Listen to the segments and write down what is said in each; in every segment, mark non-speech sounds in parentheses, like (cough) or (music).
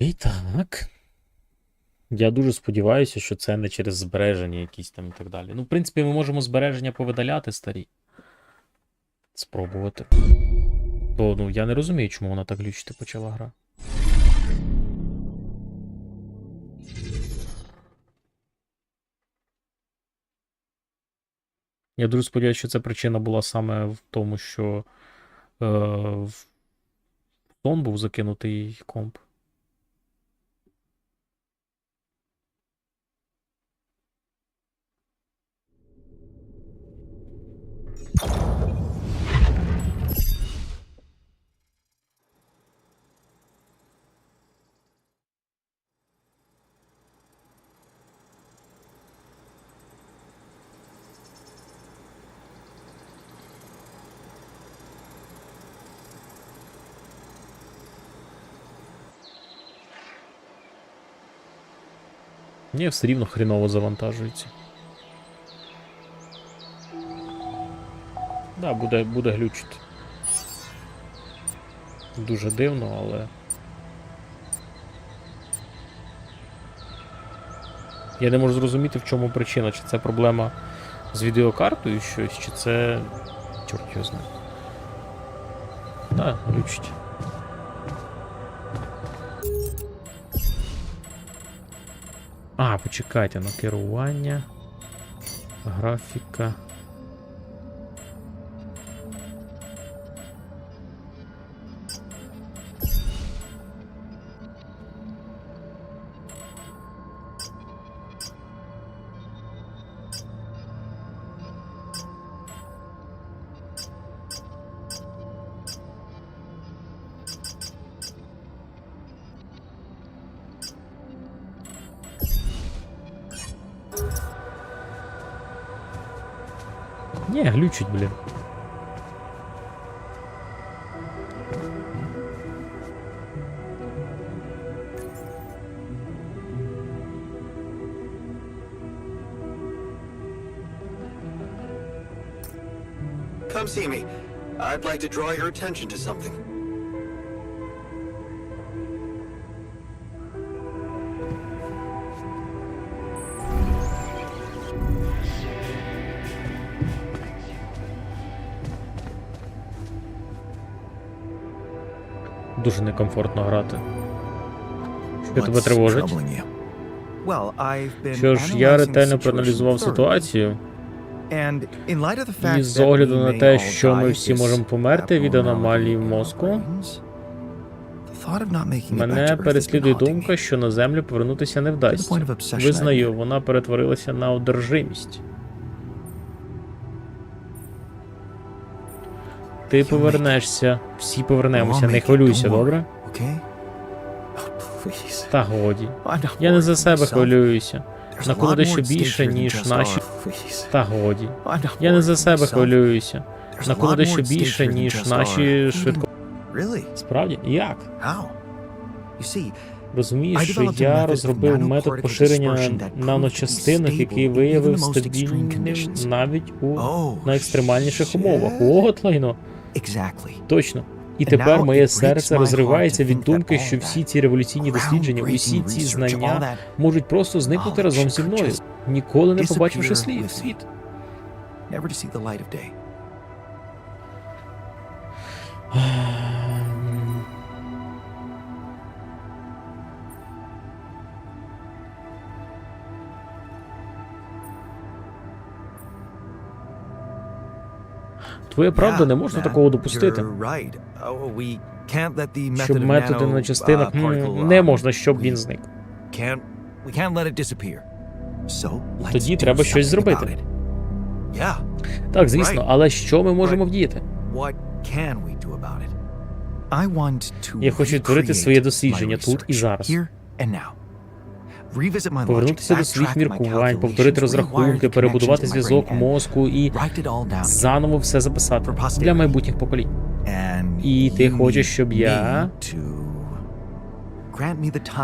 І так. Я дуже сподіваюся, що це не через збереження якісь там і так далі. Ну, в принципі, ми можемо збереження повидаляти старі. Спробувати. Бо ну, я не розумію, чому вона так глючити почала гра. Я дуже сподіваюся, що ця причина була саме в тому, що е, в сон був закинутий комп. Ні, все рівно хріново завантажується. Да, буде, буде глючити. Дуже дивно, але. Я не можу зрозуміти, в чому причина. Чи це проблема з відеокартою щось, чи це. Чорт його знає. Да, глючить. А, почекайте, на керування. Графіка. Ні, глючить, блін. Come see me. I'd like to draw your attention to something. Дуже некомфортно грати. Що тебе тривожить? Що ж, я ретельно проаналізував ситуацію, і з огляду на те, що ми всі можемо померти від аномалії в мозку, мене переслідує думка, що на землю повернутися не вдасться. Визнаю, вона перетворилася на одержимість. Ти повернешся, всі повернемося, не хвилюйся, добре? Та годі. Я не за себе хвилююся. Наколи дещо більше, ніж наші. Та годі. Я не за себе хвилююся. Наколи дещо більше, ніж наші швидко. Справді? Як? Розумієш, що я розробив метод поширення наночастинок, який виявив стабільним навіть у найекстремальніших умовах. От лайно. Точно. І тепер моє серце розривається від думки, що всі ці революційні дослідження, усі ці знання можуть просто зникнути разом зі мною, ніколи не побачивши слід світ. Твоя правда, не можна такого допустити. Щоб методи на частинах не можна, щоб він зник. Тоді треба щось зробити. Так, звісно, але що ми можемо вдіяти? Я хочу відтворити своє дослідження тут і зараз. Повернутися до своїх міркувань, повторити розрахунки, перебудувати зв'язок мозку і заново все записати для майбутніх поколінь. І ти хочеш, щоб я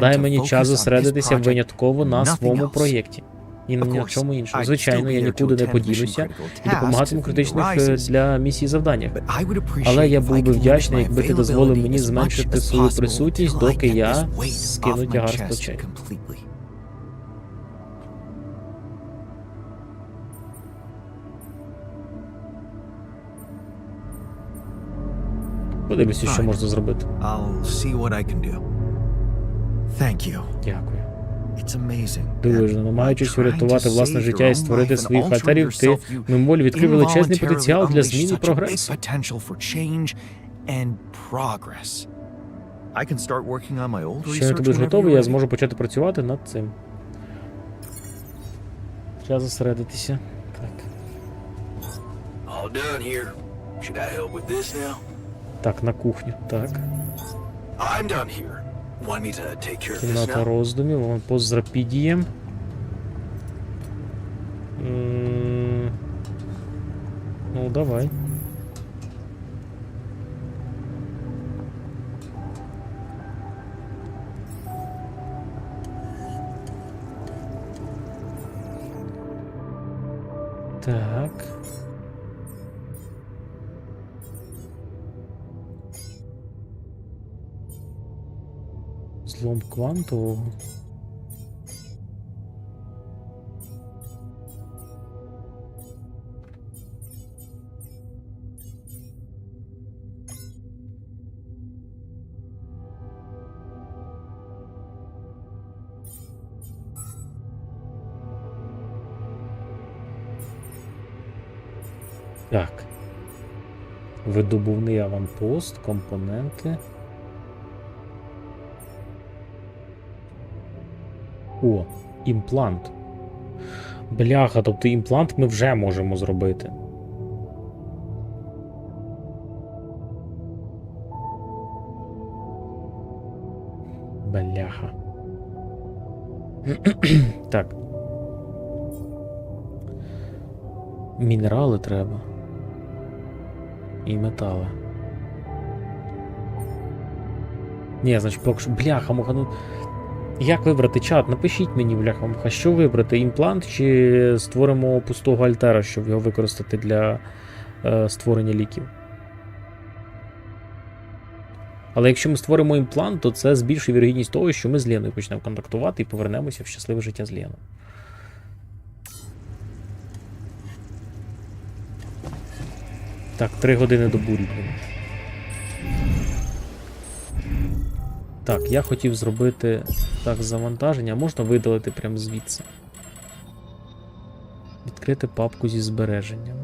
Дай мені час зосередитися винятково на своєму проєкті. І на чому іншому. Звичайно, я нікуди не подінуся і допомагатиму критичних е, для місії завданнях. Але я був би вдячний, якби ти дозволив мені зменшити свою присутність, доки я скину тягар з плечей. Подивлюся, що можна зробити. I'll see what I can do. Thank you. Дякую. It's amazing. Намагаючись врятувати власне життя і створити своїх альтерів, ти мимоволі відкрив величезний потенціал для змін і прогресу. Якщо ти будеш готовий, я зможу почати працювати над цим. Треба зосередитися. Так. All done here. Should I help with this now? Так, на кухню. Так. I'm done here. Want me to take care of this Кімната now? роздумів, вон пост з рапідієм. М, Ну, давай. Так. Злом квантового. Так. Видобувний аванпост, компоненти. О, імплант. Бляха, тобто імплант ми вже можемо зробити. Бляха. (clears throat) так. Мінерали треба. І метали. Ні, значить, поки що. Бляха, муха, ну. Як вибрати чат? Напишіть мені, бляха, що вибрати? Імплант чи створимо пустого альтера, щоб його використати для е, створення ліків? Але якщо ми створимо імплант, то це збільшує вірогідність того, що ми з Леною почнемо контактувати і повернемося в щасливе життя з Леною. Так, три години до бурі. Так, я хотів зробити так завантаження, можна видалити прямо звідси. Відкрити папку зі збереженнями.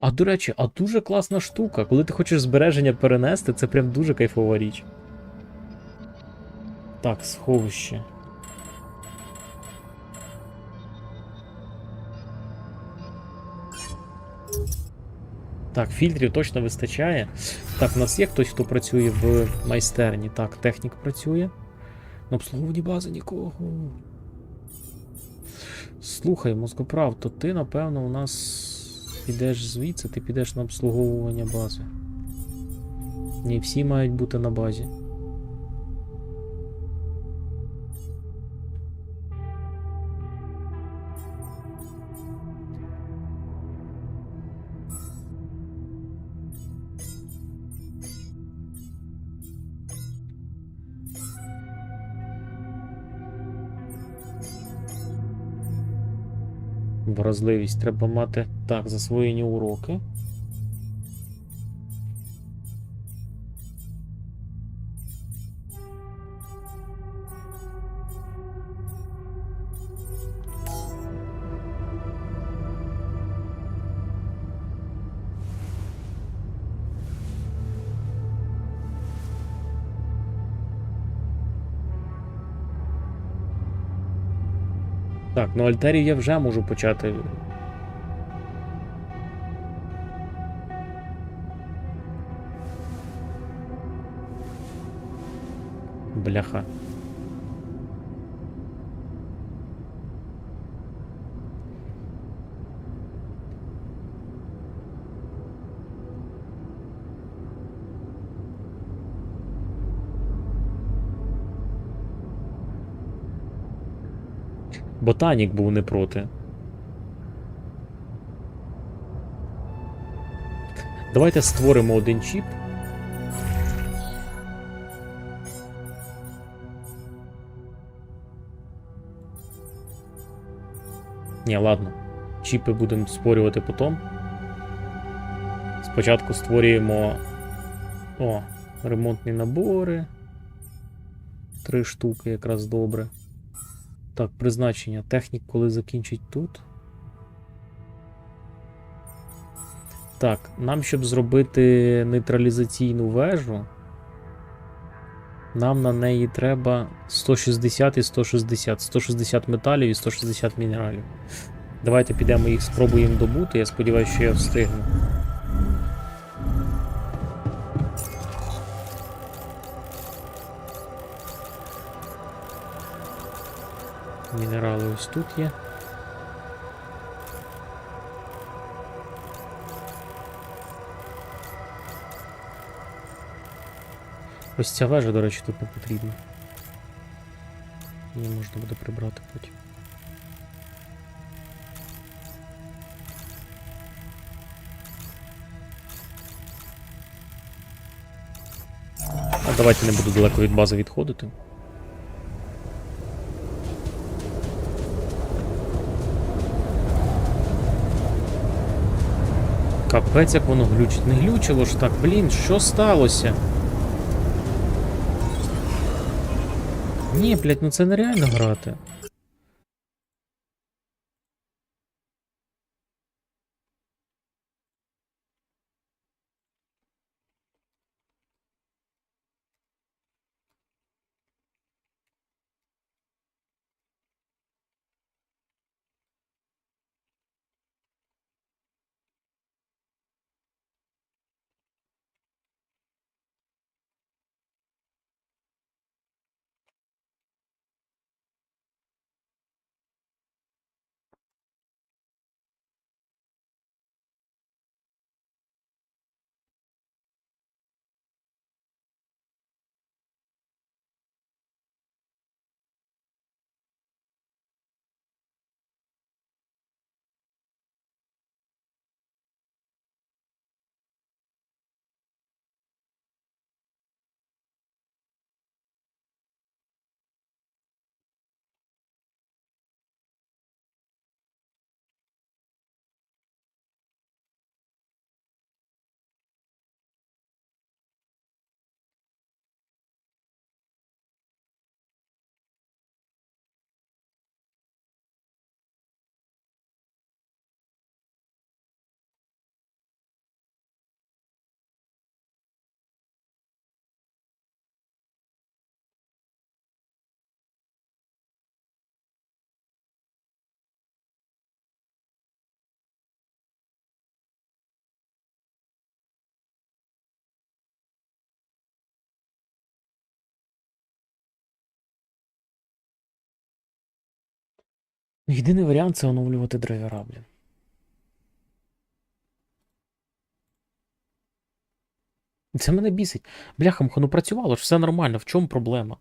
А до речі, а дуже класна штука. Коли ти хочеш збереження перенести, це прям дуже кайфова річ. Так, сховище. Так, фільтрів точно вистачає. Так, у нас є хтось, хто працює в майстерні. Так, технік працює. На обслуговуванні бази нікого. Слухай, мозкоправ, то ти, напевно, у нас підеш звідси, ти підеш на обслуговування бази. Не всі мають бути на базі. Вразливість треба мати так, засвоєні уроки. Ну альтерів я вже можу почати. Бляха. Ботанік був не проти. Давайте створимо один чіп. Ні, ладно. Чіпи будемо створювати потім. Спочатку створюємо. О, ремонтні набори. Три штуки якраз добре. Так, призначення. Технік, коли закінчить тут. Так, нам, щоб зробити нейтралізаційну вежу, нам на неї треба 160 і 160. 160 металів і 160 мінералів. Давайте підемо їх спробуємо добути. Я сподіваюся, що я встигну. Мінерали ось тут є. Ось ця вежа, до речі, тут не потрібна. Її можна буде прибрати потім. А давайте не буду далеко від бази відходити. Капець, як воно глючить. Не глючило ж так, блін, що сталося? Ні, блядь, ну це нереально грати. Єдиний варіант це оновлювати драйвера, блін. Це мене бісить. Бляха, ну працювало ж, все нормально. В чому проблема?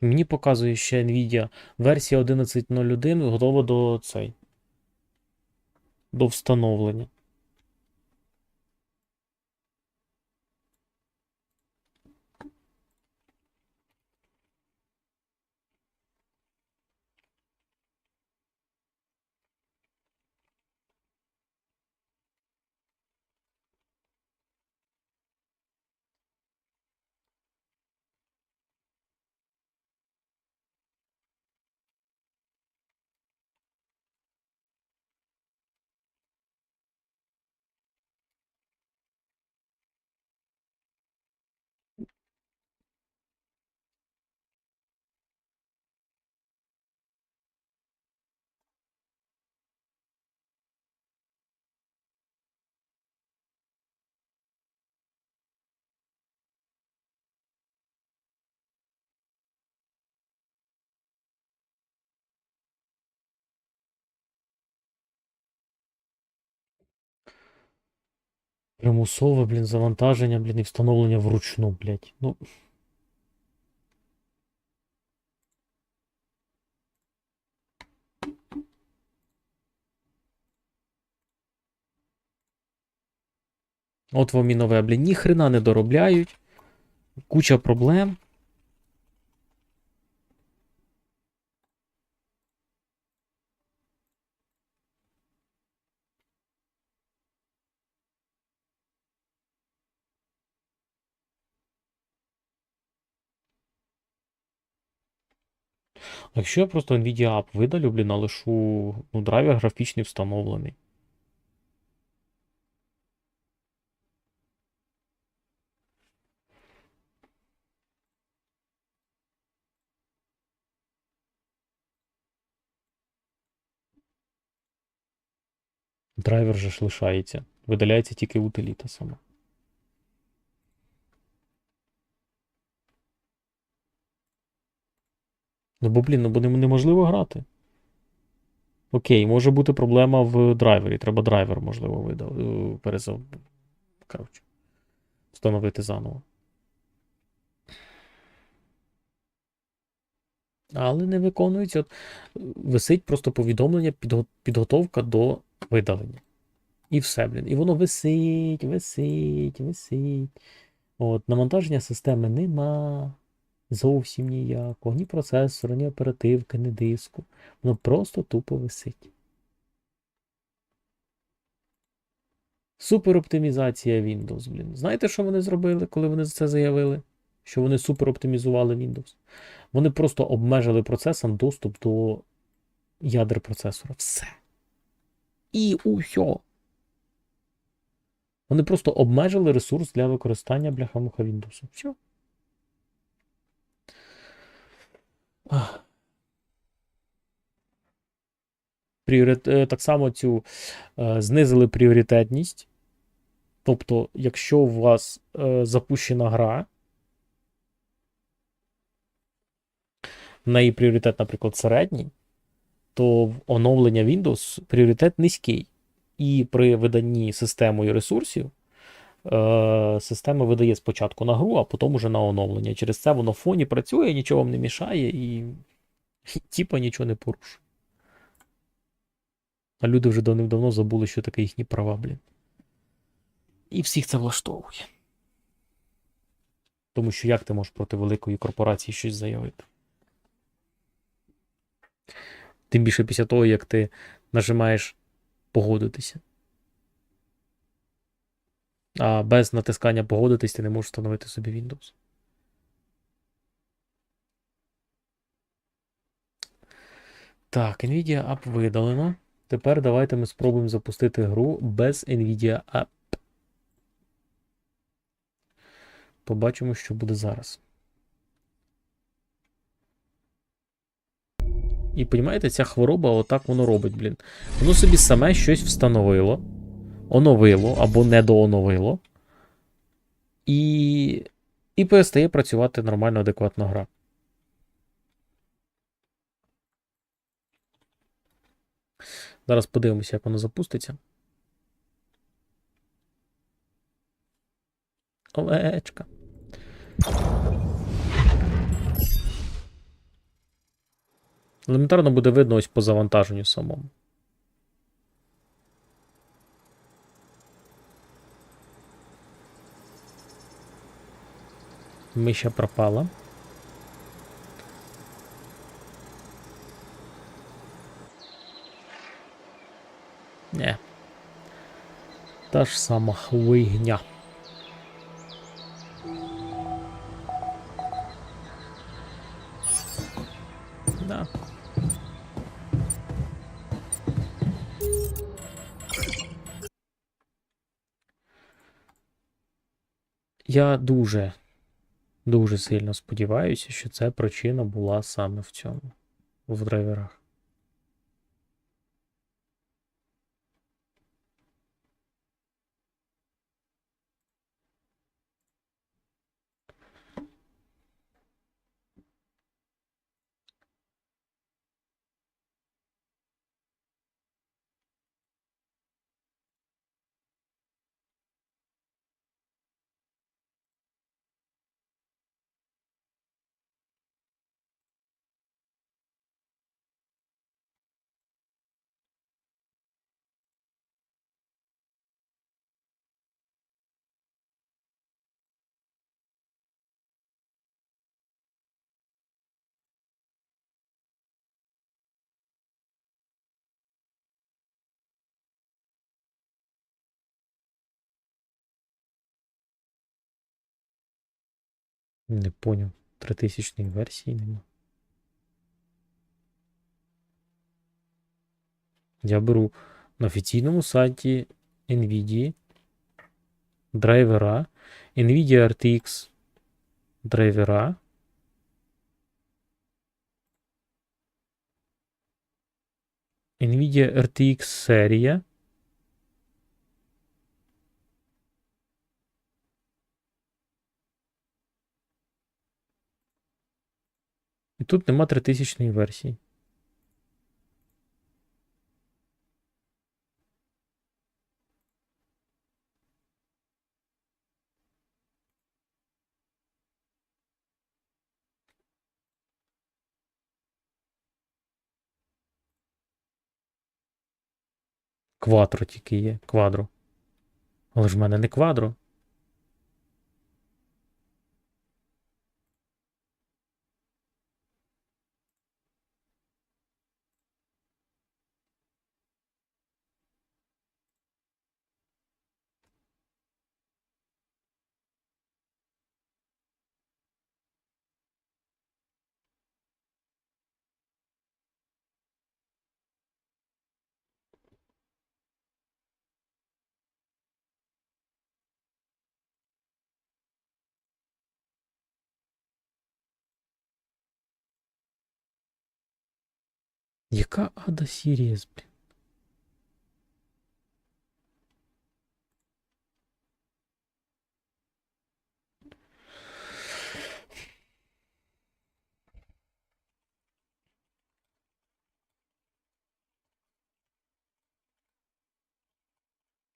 Мені показує ще Nvidia версія 11.01 готова до цей. До встановлення. Примусове, блін, завантаження, блін, і встановлення вручну, блядь. Ну. От вам і нове, блін, ніхрена не доробляють. Куча проблем. Якщо я просто NVIDIA App видалю, блін, а лишу ну, драйвер графічний встановлений. Драйвер же ж лишається. Видаляється тільки утиліта сама. Ну бо, блін, ну бо неможливо грати. Окей, може бути проблема в драйвері. Треба драйвер, можливо, видав... е, перезав... Коротше. Встановити заново. Але не виконується. От, Висить просто повідомлення, підго- підготовка до видалення. І все, блін. І воно висить, висить, висить. От, навантаження системи нема. Зовсім ніякого. Ні процесора, ні оперативки, ні диску. Воно просто тупо висить. Супероптимізація Windows, блін. Знаєте, що вони зробили, коли вони за це заявили? Що вони супероптимізували Windows? Вони просто обмежили процесам доступ до ядер процесора. Все. І усьо. Вони просто обмежили ресурс для використання бляха-муха Windows. Все. Так само цю е, знизили пріоритетність. Тобто, якщо у вас е, запущена гра, в неї пріоритет, наприклад, середній, то оновлення Windows пріоритет низький. І при виданні системою ресурсів е, система видає спочатку на гру, а потім уже на оновлення. Через це воно в фоні працює, нічого вам не мішає і, (laughs) типа нічого не порушує. А люди вже давним-давно забули, що таке їхні права, блін. І всіх це влаштовує. Тому що як ти можеш проти великої корпорації щось заявити? Тим більше після того, як ти нажимаєш погодитися. А без натискання погодитись ти не можеш встановити собі Windows. Так, NVIDIA App видалено. Тепер давайте ми спробуємо запустити гру без NVIDIA App. Побачимо, що буде зараз. І розумієте, ця хвороба отак воно робить, блін. Воно собі саме щось встановило, оновило або недооновило. І. І перестає працювати нормально, адекватно гра. Зараз подивимося, як воно запуститься. Овечка. Елементарно буде видно ось по завантаженню самому. Миша пропала. Не. Та ж сама. Да. Я дуже, дуже сильно сподіваюся, що це причина була саме в цьому, в драйверах. Не поняв. 3000 версії нема. Я беру на офіційному сайті NVIDIA драйвера, NVIDIA RTX драйвера. NVIDIA RTX серія. Тут нема 3000 версії. Квадро тільки є. Квадро. Але ж в мене не квадро. Яка Ада Сіріс, блін?